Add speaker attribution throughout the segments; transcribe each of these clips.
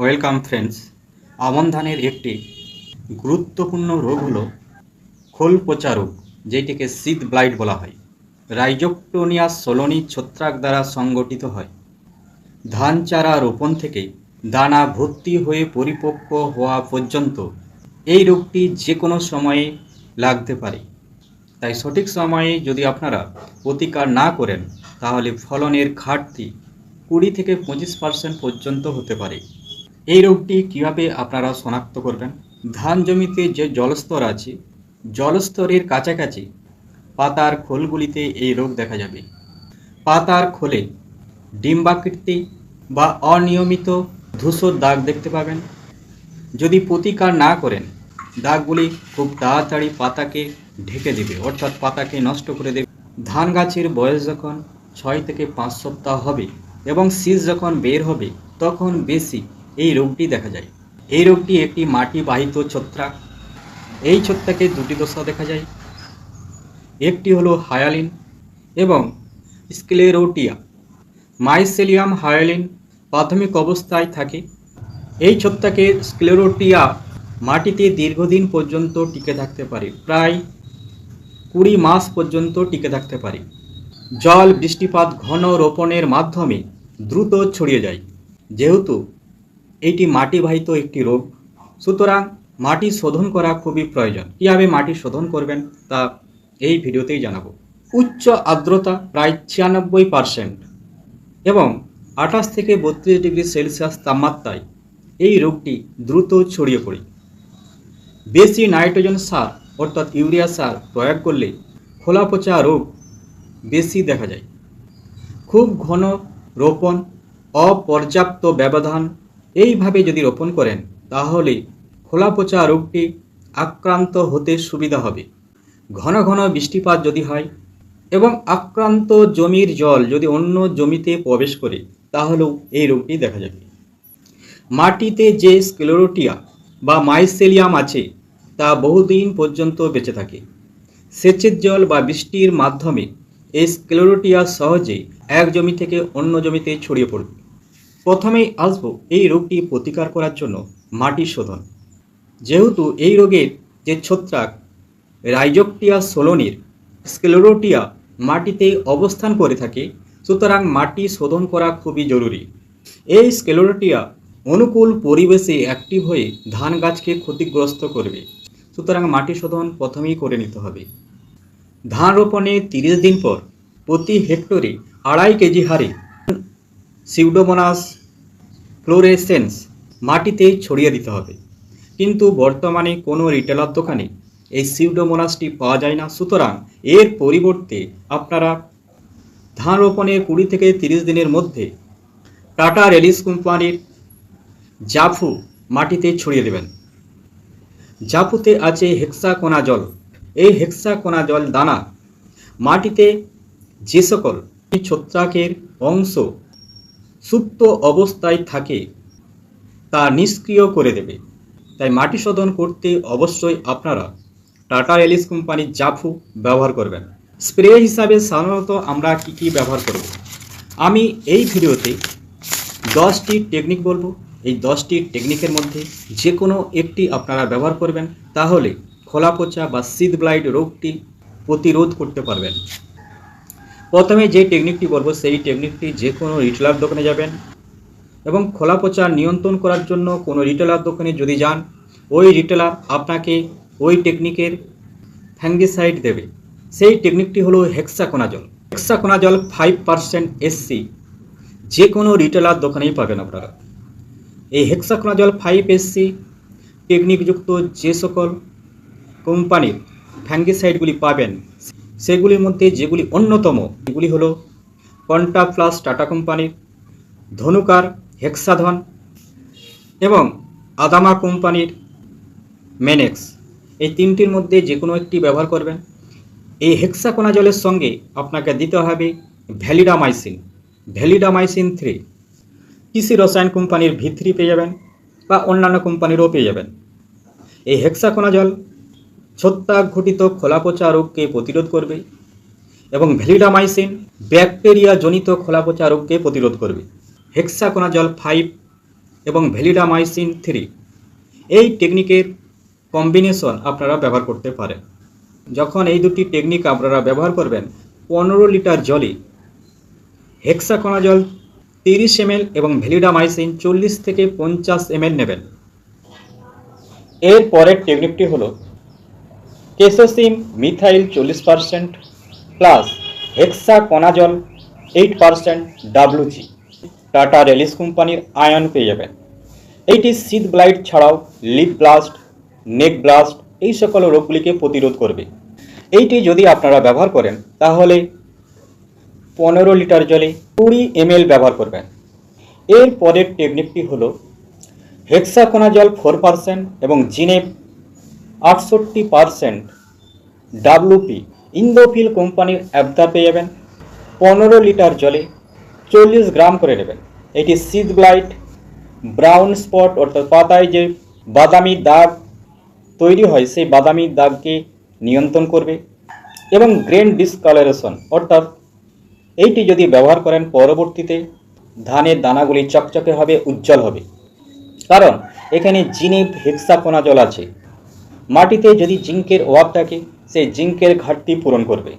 Speaker 1: Welcome friends আমন ধানের একটি গুরুত্বপূর্ণ রোগ হলো খোল পচা রোগ, যেটিকে সিদ ব্লাইট বলা হয়। রাইজোক্টোনিয়া সোলোনি ছত্রাক দ্বারা সংগঠিত হয়। ধান চারা রোপণ থেকে দানা ভর্তি হয়ে পরিপক্ক হওয়া পর্যন্ত এই রোগটি যে কোনো সময়ে লাগতে পারে। তাই সঠিক সময়ে যদি আপনারা প্রতিকার না করেন, তাহলে ফলনের ঘাটতি কুড়ি থেকে পঁচিশ পার্সেন্ট পর্যন্ত হতে পারে। এই রোগটি কীভাবে আপনারা শনাক্ত করবেন? ধান জমিতে যে জলস্তর আছে, জলস্তরের কাছাকাছি পাতার খোলগুলিতে এই রোগ দেখা যাবে। পাতার খোলে ডিম্বাকৃতি বা অনিয়মিত ধূসর দাগ দেখতে পাবেন। যদি প্রতিকার না করেন, দাগগুলি খুব তাড়াতাড়ি পাতাকে ঢেকে দেবে, অর্থাৎ পাতাকে নষ্ট করে দেবে। ধান গাছের বয়স যখন ছয় থেকে পাঁচ সপ্তাহ হবে এবং শীষ যখন বের হবে, তখন বেশি এই রোগটি দেখা যায়। এই রোগটি একটি মাটি বাহিত ছত্রাক। এই ছত্রাকে দুটি দশা দেখা যায়। একটি হলো হায়ালিন এবং স্ক্লেরোটিয়া। মাইসেলিয়াম হায়ালিন প্রাথমিক অবস্থায় থাকে। এই ছত্রাকে স্ক্লেরোটিয়া মাটিতে দীর্ঘদিন পর্যন্ত টিকে থাকতে পারে, প্রায় কুড়ি মাস পর্যন্ত টিকে থাকতে পারে। জল বৃষ্টিপাত ঘন রোপণের মাধ্যমে দ্রুত ছড়িয়ে যায়। যেহেতু এটি মাটিবাহিত একটি রোগ। সুতরাং মাটি শোধন করা খুবই প্রয়োজন। কীভাবে মাটি শোধন করবেন তা এই ভিডিওতেই জানাব। উচ্চ আর্দ্রতা প্রায় ছিয়ানব্বই পারসেন্ট এবং আঠাশ থেকে বত্রিশ ডিগ্রি সেলসিয়াস তাপমাত্রায় এই রোগটি দ্রুত ছড়িয়ে পড়ে। বেশি নাইট্রোজেন সার অর্থাৎ ইউরিয়া সার প্রয়োগ করলে খোলা পচা রোগ বেশি দেখা যায়। খুব ঘন রোপণ, অপর্যাপ্ত ব্যবধান এইভাবে যদি রোপণ করেন, তাহলে খোলা পচা রোগটি আক্রান্ত হতে সুবিধা হবে। ঘন ঘন বৃষ্টিপাত যদি হয় এবং আক্রান্ত জমির জল যদি অন্য জমিতে প্রবেশ করে, তাহলেও এই রোগটি দেখা যাবে। মাটিতে যে স্ক্লেরোটিয়া বা মাইসেলিয়াম আছে, তা বহুদিন পর্যন্ত বেঁচে থাকে। সেচের জল বা বৃষ্টির মাধ্যমে এই স্ক্লেরোটিয়া সহজে এক জমি থেকে অন্য জমিতে ছড়িয়ে পড়বে। প্রথমেই আসব এই রোগটি প্রতিকার করার জন্য মাটি শোধন। যেহেতু এই রোগের যে ছত্রাক, রাইজোকটিয়া সোলনির স্কেলোরোটিয়া মাটিতে অবস্থান করে থাকে, সুতরাং মাটি শোধন করা খুবই জরুরি। এই স্কেলোরোটিয়া অনুকূল পরিবেশে অ্যাক্টিভ হয়ে ধান গাছকে ক্ষতিগ্রস্ত করবে, সুতরাং মাটি শোধন প্রথমেই করে নিতে হবে। ধান রোপণে তিরিশ দিন পর প্রতি হেক্টরে আড়াই কেজি হারে সিউডোমোনাস ফ্লোরেসেন্স মাটিতে ছড়িয়ে দিতে হবে। কিন্তু বর্তমানে কোনো রিটেলার দোকানে এই সিউডোমোনাসটি পাওয়া যায় না। সুতরাং এর পরিবর্তে আপনারা ধান রোপণের কুড়ি থেকে তিরিশ দিনের মধ্যে টাটা রেলিস কোম্পানির জাফু মাটিতে ছড়িয়ে দেবেন। জাফুতে আছে হেক্সাকোনা জল এই হেক্সাকোনা জল দানা মাটিতে যে সকল ছত্রাকের অংশ সুপ্ত অবস্থায় থাকে, তা নিষ্ক্রিয় করে দেবে। তাই মাটি শোধন করতে অবশ্যই আপনারা টাটা এলিস কোম্পানির জাফু ব্যবহার করবেন। স্প্রে হিসাবে সাধারণত আমরা কি কি ব্যবহার করব? আমি এই ভিডিওতে দশটি টেকনিক বলব। এই দশটি টেকনিকের মধ্যে যে কোনো একটি আপনারা ব্যবহার করবেন, তাহলে খোলা পচা বা সিদ ব্লাইট রোগটি প্রতিরোধ করতে পারবেন। প্রথমে যে টেকনিকটি বলব, সেই টেকনিকটি যে কোনো রিটেলার দোকানে যাবেন এবং খোলা পচা নিয়ন্ত্রণ করার জন্য কোনো রিটেলার দোকানে যদি যান, ওই রিটেলার আপনাকে ওই টেকনিকের ফ্যাঙ্গিসাইড দেবে। সেই টেকনিকটি হলো hexaconazole hexaconazole five percent SC যে কোনো রিটেলার দোকানেই পাবেন আপনারা। এই হেক্সাকোনাজল ফাইভ এসসি টেকনিকযুক্ত যে সকল কোম্পানির ফ্যাঙ্গিসাইডগুলি পাবেন সেগুলির মধ্যে যেগুলি অন্যতম এগুলি হলো কন্টা প্লাস টাটা কোম্পানির ধনুকার হেক্সাধন এবং আদামা কোম্পানির মেনেক্স। এই তিনটির মধ্যে যে কোনো একটি ব্যবহার করবেন। এই হেক্সাকোনা জলের সঙ্গে আপনাকে দিতে হবে ভ্যালিডামাইসিন। Validamycin three. কৃষি রসায়ন কোম্পানির ভি থ্রি পেয়ে যাবেন বা অন্যান্য কোম্পানিরও পেয়ে যাবেন। এই হেক্সাকোনা জল ছত্রাক ঘটিত খোলাপচা রোগকে প্রতিরোধ করবে এবং ভ্যালিডামাইসিন ব্যাকটেরিয়া জনিত খোলাপচা রোগকে প্রতিরোধ করবে। হেক্সাকোনা জল ফাইভ এবং ভ্যালিডামাইসিন থ্রি। এই টেকনিকের কম্বিনেশন আপনারা ব্যবহার করতে পারেন। যখন এই দুটি টেকনিক আপনারা ব্যবহার করবেন, পনেরো লিটার জলে হেক্সাকোনাজল তিরিশ এমএল এবং ভ্যালিডামাইসিন চল্লিশ থেকে পঞ্চাশ এমএল নেবেন। এর পরের টেকনিকটি হলো কেসোসিম মিথাইল চল্লিশ percent plus hexaconazole eight percent WG Tata Rallis কোম্পানির আয়ন পেয়ে যাবেন। এইটি শীত ব্লাইট ছাড়াও লিপ ব্লাস্ট, নেক ব্লাস্ট, এই সকল রোগগুলিকে প্রতিরোধ করবে। এইটি যদি আপনারা ব্যবহার করেন, তাহলে পনেরো লিটার জলে কুড়ি এমএল ব্যবহার করবেন। এর পরের টেকনিকটি হলো হেক্সাকোনাজল ফোর পার্সেন্ট এবং জিনেপ আটষট্টি পার্সেন্ট ডাব্লুপি ইন্দোফিল কোম্পানির অ্যাবদা পেয়ে যাবেন। পনেরো লিটার জলে চল্লিশ গ্রাম করে নেবেন। এটি সিদ ব্লাইট ব্রাউন স্পট অর্থাৎ পাতায় যে বাদামি দাগ তৈরি হয়, সেই বাদামি দাগকে নিয়ন্ত্রণ করবে এবং গ্রেন ডিসকালারেশন অর্থাৎ এইটি যদি ব্যবহার করেন, পরবর্তীতে ধানের দানাগুলি চকচকে হবে, উজ্জ্বল হবে। কারণ এখানে জিনিপ হেক্সাকোনা জল আছে। মাটিতে যদি জিঙ্কের অভাব থাকে সেই জিঙ্কের ঘাটতি পূরণ করবে।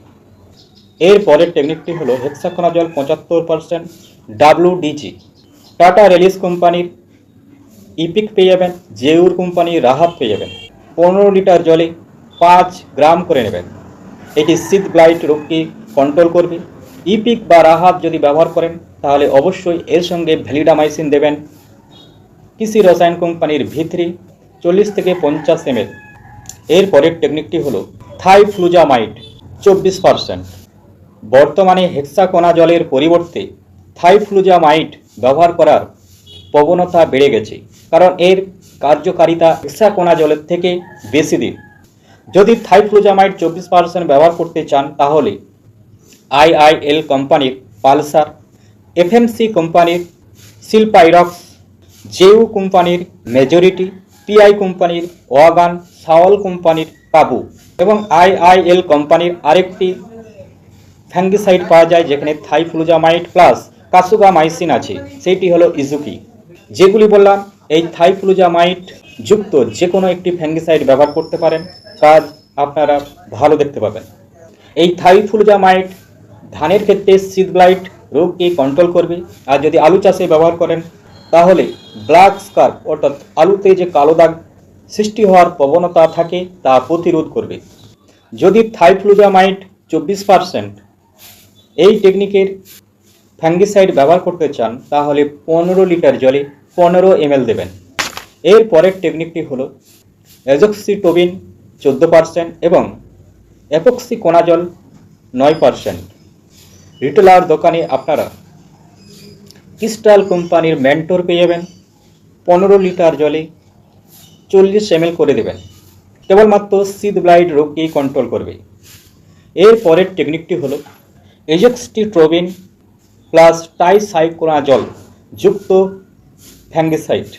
Speaker 1: এর পরের টেকনিকটি হলো হেক্সাকোনা জল পঁচাত্তর পার্সেন্ট ডাব্লুডিজি টাটা রেলিস কোম্পানির ইপিক পেয়ে যাবেন জেউর কোম্পানির রাহাত পেয়ে যাবেন। পনেরো লিটার জলে পাঁচ গ্রাম করে নেবেন। এটি শীত ব্লাইট রোগকে কন্ট্রোল করবে। ইপিক বা রাহাত যদি ব্যবহার করেন, তাহলে অবশ্যই এর সঙ্গে ভ্যালিডামাইসিন দেবেন। কৃষি রসায়ন কোম্পানির ভিত্রি চল্লিশ থেকে পঞ্চাশ এমএল। এর পরের টেকনিকটি হলো থাই ফ্লুজামাইড চব্বিশ পার্সেন্ট বর্তমানে হেক্সাকোনা জলের পরিবর্তে থাইফ্লুজামাইড ব্যবহার করার প্রবণতা বেড়ে গেছে, কারণ এর কার্যকারিতা হেক্সাকোনা জলের থেকে বেশি দিন যদি থাইফ্লুজামাইড চব্বিশ পার্সেন্ট ব্যবহার করতে চান, তাহলে আইআইএল কোম্পানির পালসার, এফএমসি কোম্পানির সিলপাইরক্স জেউ কোম্পানির মেজরিটি পিআই কোম্পানির, ওয়াগান সাওয়াল কোম্পানির কাবু এবং আইআইএল কোম্পানির আরেকটি ফ্যাঙ্গিসাইড পাওয়া যায় যেখানে থাইফ্লুজামাইড প্লাস কাসুগামাইসিন আছে। সেইটি হলো ইজুকি। যেগুলি বললাম, এই থাইফ্লুজামাইড যুক্ত যে কোনো একটি ফ্যাঙ্গিসাইড ব্যবহার করতে পারেন। কাজ আপনারা ভালো দেখতে পাবেন। এই থাইফ্লুজামাইড ধানের ক্ষেত্রে সিড ব্লাইট রোগকে কন্ট্রোল করবে। আর যদি আলু চাষে ব্যবহার করেন তাহলে ব্ল্যাক স্কার্প অর্থাৎ আলুতে যে কালো দাগ সৃষ্টি হওয়ার প্রবণতা থাকে তা প্রতিরোধ করবে। যদি থাইফ্লুজামাইড চব্বিশ পার্সেন্ট এই টেকনিকের ফ্যাঙ্গিসাইড ব্যবহার করতে চান, তাহলে পনেরো লিটার জলে পনেরো এমএল দেবেন। এর পরের টেকনিকটি হলো এজক্সিটোবিন চোদ্দ পার্সেন্ট এবং অ্যাপক্সি কোনাজল নয় পার্সেন্ট রিটেলার দোকানে আপনারা ক্রিস্টাল কোম্পানির মেন্টর পেয়ে যাবেন। পনেরো লিটার জলে চল্লিশ এমএল করে দেবেন। কেবলমাত্র সিদ ব্লাইড রোগকেই কন্ট্রোল করবে। এর পরের টেকনিকটি হলো এজেক্সটিট্রোবিন প্লাস টাইসাইক্লোনাজল যুক্ত ফ্যাঙ্গিসাইড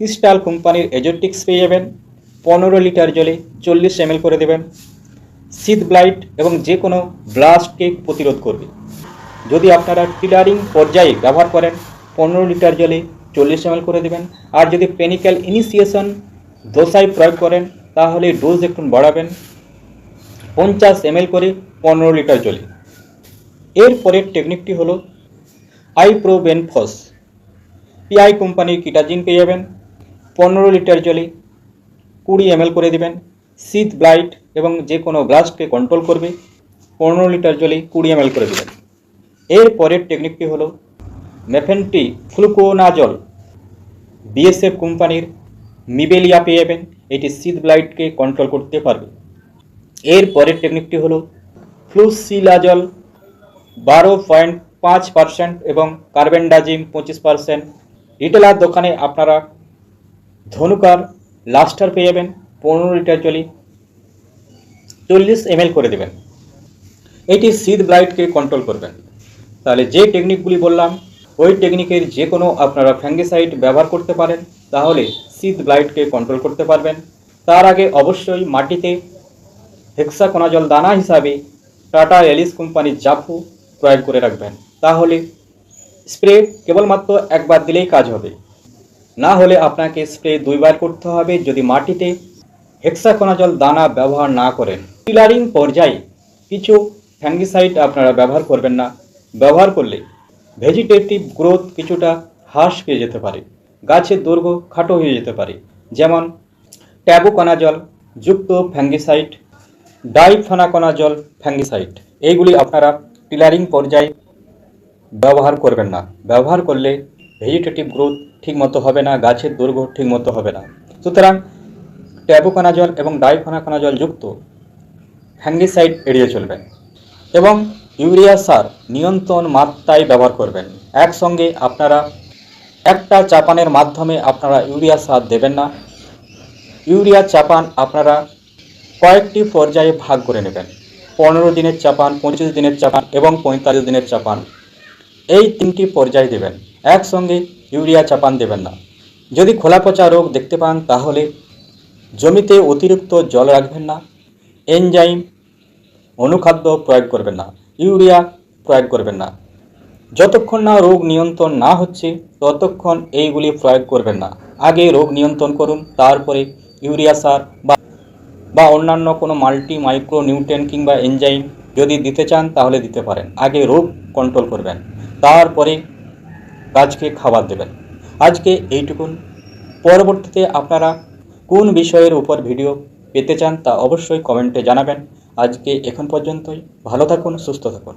Speaker 1: ক্রিস্টাল কোম্পানির এজোটিক্স পেয়ে যাবেন। পনেরো লিটার জলে চল্লিশ এমএল করে দেবেন। শীত ব্লাইট এবং যে কোনো ব্লাস্টকে প্রতিরোধ করবে। যদি আপনারা টিলারিং পর্যায়ে ব্যবহার করেন, পনেরো লিটার জলে চল্লিশ এমএল করে দেবেন। আর যদি পেনিক্যাল ইনিশিয়েশন দোসায় প্রয়োগ করেন, তাহলে ডোজ একটু বাড়াবেন, পঞ্চাশ এমএল করে পনেরো লিটার জলে। এর পরের টেকনিকটি হলো আইপ্রোবেনফস। পিআই কোম্পানির কিটাজিন পেয়ে যাবেন, পনেরো লিটার জলে কুড়ি এমএল করে দেবেন। শীত ব্লাইট এবং যে কোনো ব্লাস্টকে কন্ট্রোল করবে, পনেরো লিটার জলে কুড়ি এমএল করে দেবেন। এর পরের টেকনিকটি হলো মেফেন্টি ফ্লুকোনাজল বিএসএফ কোম্পানির মিবেলিয়া পেয়ে যাবেন, এটি শীত ব্লাইটকে কন্ট্রোল করতে পারবে। এর পরের টেকনিকটি হলো ফ্লুসিলাজল বারো পয়েন্ট পাঁচ পার্সেন্ট এবং কার্বেন্ডাজিম পঁচিশ পার্সেন্ট রিটেলার দোকানে আপনারা ধনুকার লাস্টার পেয়ে যাবেন, পনেরো লিটার জলি, চল্লিশ এমএল করে দেবেন। এটি শীত ব্লাইটকে কন্ট্রোল করবেন। তাহলে যে টেকনিকগুলি বললাম, ওই টেকনিকের যে কোনো আপনারা ফ্যাঙ্গিসাইড ব্যবহার করতে পারেন, তাহলে শীত ব্লাইটকে কন্ট্রোল করতে পারবেন। তার আগে অবশ্যই মাটিতে হেক্সাকোনাজল দানা হিসাবে টাটা এলিস কোম্পানির জাফু প্রয়োগ করে রাখবেন। তাহলে স্প্রে কেবলমাত্র একবার দিলেই কাজ হবে। না হলে আপনাকে স্প্রে দুইবার করতে হবে যদি মাটিতে হেক্সাকোনাজল দানা ব্যবহার না করেন। টিলারিং পর্যায়ে কিছু ফ্যাঙ্গিসাইড আপনারা ব্যবহার করবেন না। ব্যবহার করলে ভেজিটেটিভ গ্রোথ কিছুটা হ্রাস পেয়ে যেতে পারে। গাছের দৈর্ঘ্য খাটো হয়ে যেতে পারে, যেমন ট্যাবোকোনাজল যুক্ত ফ্যাঙ্গিসাইড ডাইফানাকোনাজল ফ্যাঙ্গিসাইড এইগুলি আপনারা টিলারিং পর্যায়ে ব্যবহার করবেন না। ব্যবহার করলে ভেজিটেটিভ গ্রোথ ঠিকমতো হবে না, গাছের দৈর্ঘ্য ঠিকমতো হবে না। সুতরাং ট্যাবোকোনাজল এবং ডাইফানাকোনাজল যুক্ত ফ্যাঙ্গিসাইড এড়িয়ে চলবেন। এবং ইউরিয়া সার নিয়ন্ত্রণ মাত্রায় ব্যবহার করবেন। একসঙ্গে আপনারা, একটা চাপানের মাধ্যমে আপনারা ইউরিয়া সার দেবেন না। ইউরিয়া চাপান আপনারা কয়েকটি পর্যায়ে ভাগ করে নেবেন। পনেরো দিনের চাপান, পঁচিশ দিনের চাপান এবং পঁয়তাল্লিশ দিনের চাপান। এই তিনটি পর্যায়ে দেবেন। একসঙ্গে ইউরিয়া চাপান দেবেন না। যদি খোলা পচা রোগ দেখতে পান, তাহলে জমিতে অতিরিক্ত জল রাখবেন না। এনজাইম অনুখাদ্য প্রয়োগ করবেন না। ইউরিয়া প্রয়োগ করবেন না। যতক্ষণ না রোগ নিয়ন্ত্রণ না হচ্ছে, ততক্ষণ এইগুলি প্রয়োগ করবেন না। আগে রোগ নিয়ন্ত্রণ করুন, তারপরে ইউরিয়া সার বা অন্যান্য কোনো মাল্টি মাইক্রো নিউট্রেন কিংবা এনজাইম যদি দিতে চান, তাহলে দিতে পারেন। আগে রোগ কন্ট্রোল করবেন, তারপরে গাছকে খাবার দেবেন। আজকে এইটুকুন। পরবর্তীতে আপনারা কোন বিষয়ের উপর ভিডিও পেতে চান, তা অবশ্যই কমেন্টে জানাবেন। আজকে এখন পর্যন্তই। ভালো থাকুন সুস্থ থাকুন।